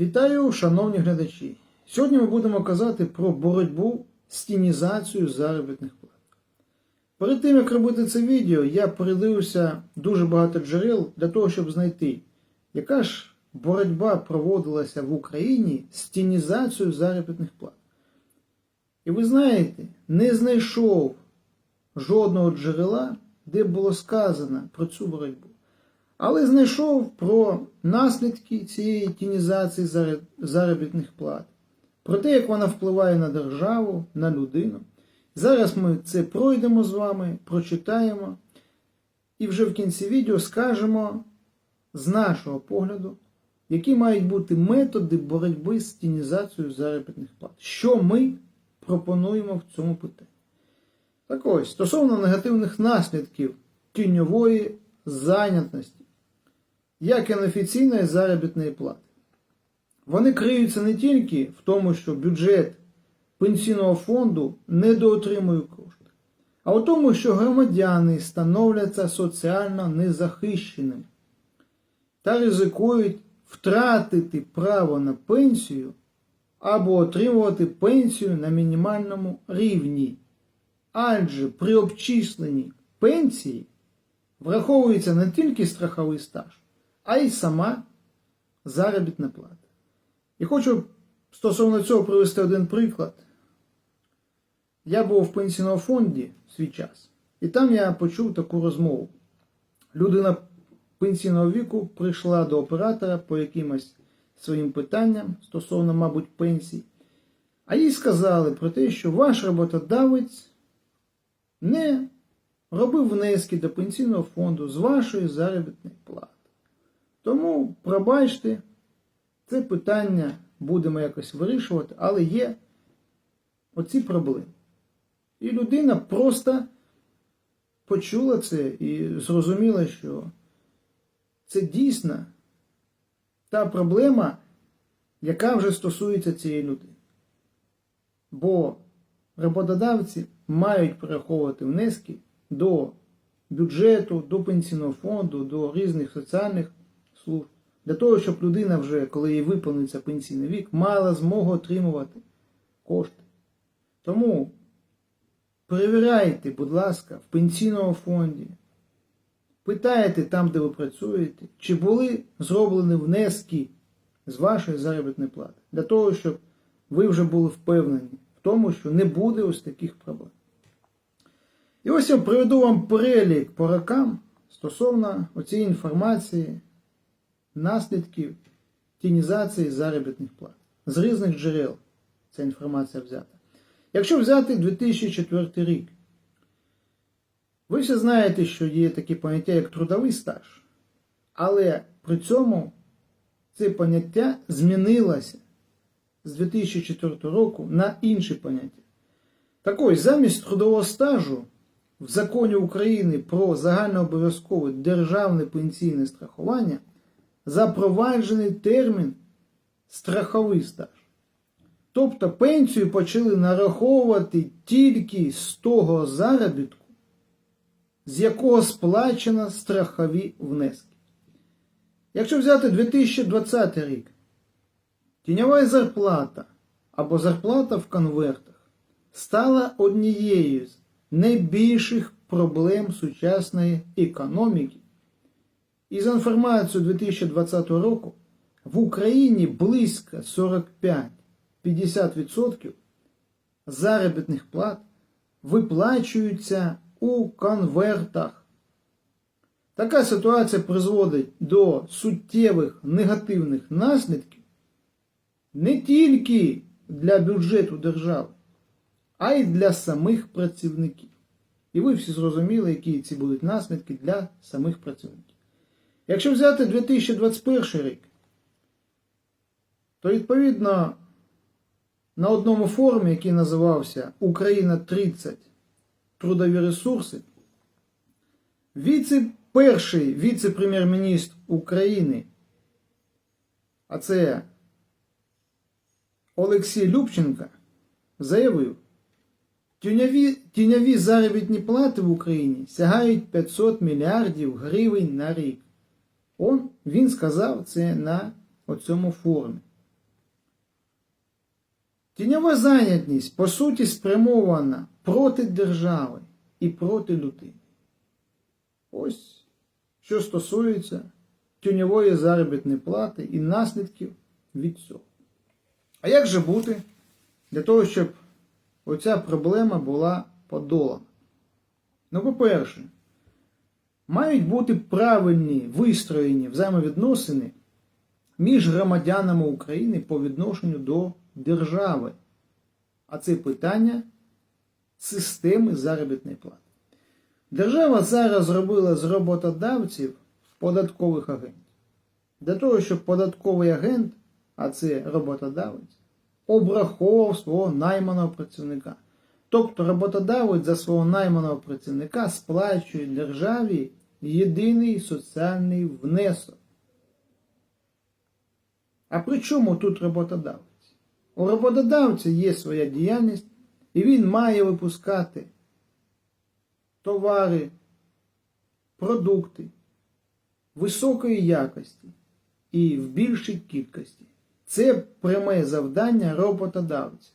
Вітаю, шановні глядачі! Сьогодні ми будемо казати про боротьбу з тінізацією заробітних плат. Перед тим, як робити це відео, я передивився дуже багато джерел для того, щоб знайти, яка ж боротьба проводилася в Україні з тінізацією заробітних плат. І ви знаєте, не знайшов жодного джерела, де було сказано про цю боротьбу. Але знайшов про наслідки цієї тінізації заробітних плат, про те, як вона впливає на державу, на людину. Зараз ми це пройдемо з вами, прочитаємо і вже в кінці відео скажемо з нашого погляду, які мають бути методи боротьби з тінізацією заробітних плат. Що ми пропонуємо в цьому питанні? Так ось, стосовно негативних наслідків тіньової зайнятості, як і неофіційної заробітної плати. Вони криються не тільки в тому, що бюджет пенсійного фонду недоотримує кошти, а у тому, що громадяни становляться соціально незахищеними та ризикують втратити право на пенсію або отримувати пенсію на мінімальному рівні. Адже при обчисленні пенсії враховується не тільки страховий стаж, а й сама заробітна плата. І хочу стосовно цього привести один приклад. Я був в пенсійному фонді свій час, і там я почув таку розмову. Людина пенсійного віку прийшла до оператора по якимось своїм питанням стосовно, мабуть, пенсій, а їй сказали про те, що ваш роботодавець не робив внески до пенсійного фонду з вашої заробітної плати. Тому, пробачте, це питання будемо якось вирішувати, але є оці проблеми. І людина просто почула це і зрозуміла, що це дійсно та проблема, яка вже стосується цієї людини. Бо роботодавці мають перераховувати внески до бюджету, до пенсійного фонду, до різних соціальних служб, для того, щоб людина вже, коли їй виповниться пенсійний вік, мала змогу отримувати кошти. Тому перевіряйте, будь ласка, в пенсійному фонді, питайте там, де ви працюєте, чи були зроблені внески з вашої заробітної плати, для того, щоб ви вже були впевнені в тому, що не буде ось таких проблем. І ось я приведу вам перелік по рокам стосовно оцієї інформації, наслідків тінізації заробітних плат. З різних джерел ця інформація взята. Якщо взяти 2004 рік, ви всі знаєте, що є такі поняття, як трудовий стаж, але при цьому це поняття змінилося з 2004 року на інші поняття. Так ось, замість трудового стажу в законі України про загальнообов'язкове державне пенсійне страхування запроваджений термін страховий стаж. Тобто пенсію почали нараховувати тільки з того заробітку, з якого сплачено страхові внески. Якщо взяти 2020 рік, тіньова зарплата або зарплата в конвертах стала однією з найбільших проблем сучасної економіки. І за інформацією 2020 року в Україні близько 45-50% заробітних плат виплачуються у конвертах. Така ситуація призводить до суттєвих негативних наслідків не тільки для бюджету держави, а й для самих працівників. І ви всі зрозуміли, які ці будуть наслідки для самих працівників. Якщо взяти 2021 рік, то відповідно на одному форумі, який називався Україна 30 трудові ресурси, віце, перший віце-прем'єр-міністр України, а це Олексій Любченка, заявив, тіньові, тіньові заробітні плати в Україні сягають 500 мільярдів гривень на рік. Он, він сказав це на цьому форумі. Тіньова зайнятність, по суті, спрямована проти держави і проти людини. Ось що стосується тіньової заробітної плати і наслідків від цього. А як же бути для того, щоб оця проблема була подолана? Ну, по-перше, мають бути правильні вистроєні взаємовідносини між громадянами України по відношенню до держави. А це питання системи заробітної плати. Держава зараз зробила з роботодавців податкових агентів. Для того, щоб податковий агент, а це роботодавець, обраховував свого найманого працівника. Тобто роботодавець за свого найманого працівника сплачує державі єдиний соціальний внесок. А при чому тут роботодавець? У роботодавця є своя діяльність, і він має випускати товари, продукти високої якості і в більшій кількості. Це пряме завдання роботодавця,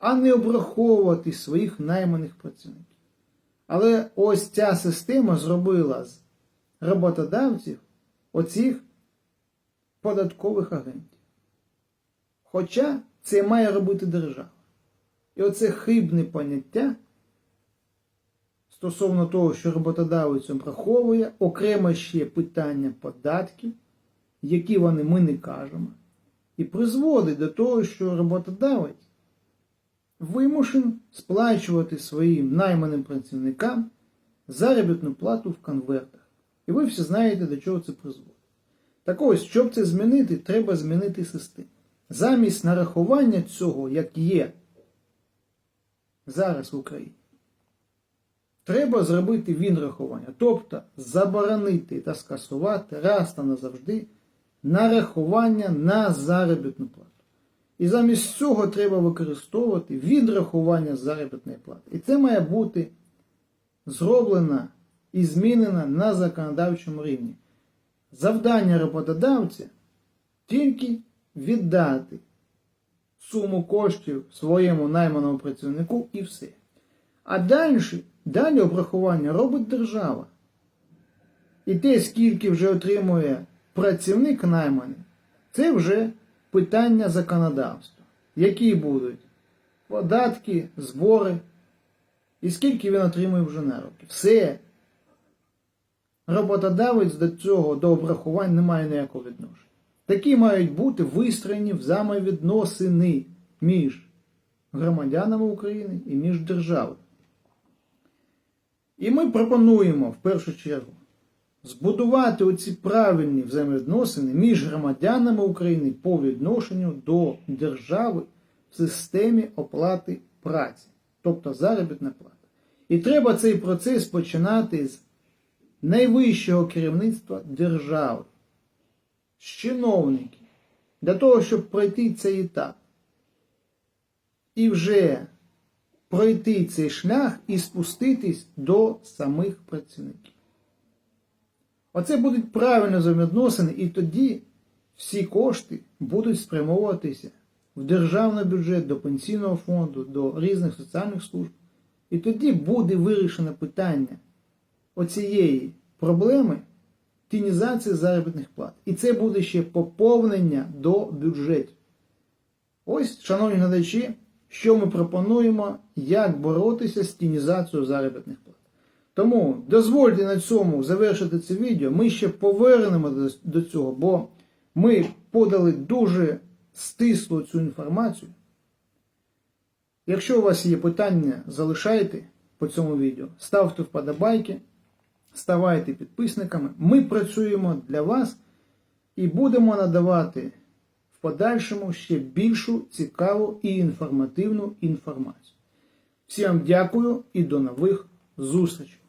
а не обраховувати своїх найманих працівників. Але ось ця система зробила з роботодавців оцих податкових агентів. Хоча це має робити держава. І оце хибне поняття стосовно того, що роботодавець обраховує, окремо ще питання податків, які вони ми не кажемо, і призводить до того, що роботодавець вимушен сплачувати своїм найманим працівникам заробітну плату в конвертах. І ви всі знаєте, до чого це призводить. Так ось, щоб це змінити, треба змінити систему. Замість нарахування цього, як є зараз в Україні, треба зробити вінрахування, тобто заборонити та скасувати раз та назавжди нарахування на заробітну плату. І замість цього треба використовувати відрахування заробітної плати. І це має бути зроблено і змінено на законодавчому рівні. Завдання роботодавця тільки віддати суму коштів своєму найманому працівнику і все. А далі, далі обрахування робить держава. І те, скільки вже отримує працівник найманий, це вже питання законодавства. Які будуть податки, збори, і скільки він отримує вже на роки. Все. Роботодавець до цього, до обрахувань не має ніякого відношення. Такі мають бути вистроєні взаємовідносини між громадянами України і між державою. І ми пропонуємо в першу чергу збудувати оці правильні взаємовідносини між громадянами України по відношенню до держави в системі оплати праці, тобто заробітна плата. І треба цей процес починати з найвищого керівництва держави, з чиновників, для того, щоб пройти цей етап. І вже пройти цей шлях і спуститись до самих працівників. Оце будуть правильно взаємовідносини, і тоді всі кошти будуть спрямовуватися в державний бюджет, до пенсійного фонду, до різних соціальних служб. І тоді буде вирішено питання оцієї проблеми тінізації заробітних плат. І це буде ще поповнення до бюджетів. Ось, шановні глядачі, що ми пропонуємо, як боротися з тінізацією заробітних плат. Тому дозвольте на цьому завершити це відео. Ми ще повернемо до, цього, бо ми подали дуже стислу цю інформацію. Якщо у вас є питання, залишайте по цьому відео, ставте вподобайки, ставайте підписниками. Ми працюємо для вас і будемо надавати в подальшому ще більшу цікаву і інформативну інформацію. Всім дякую і до нових зустрічей!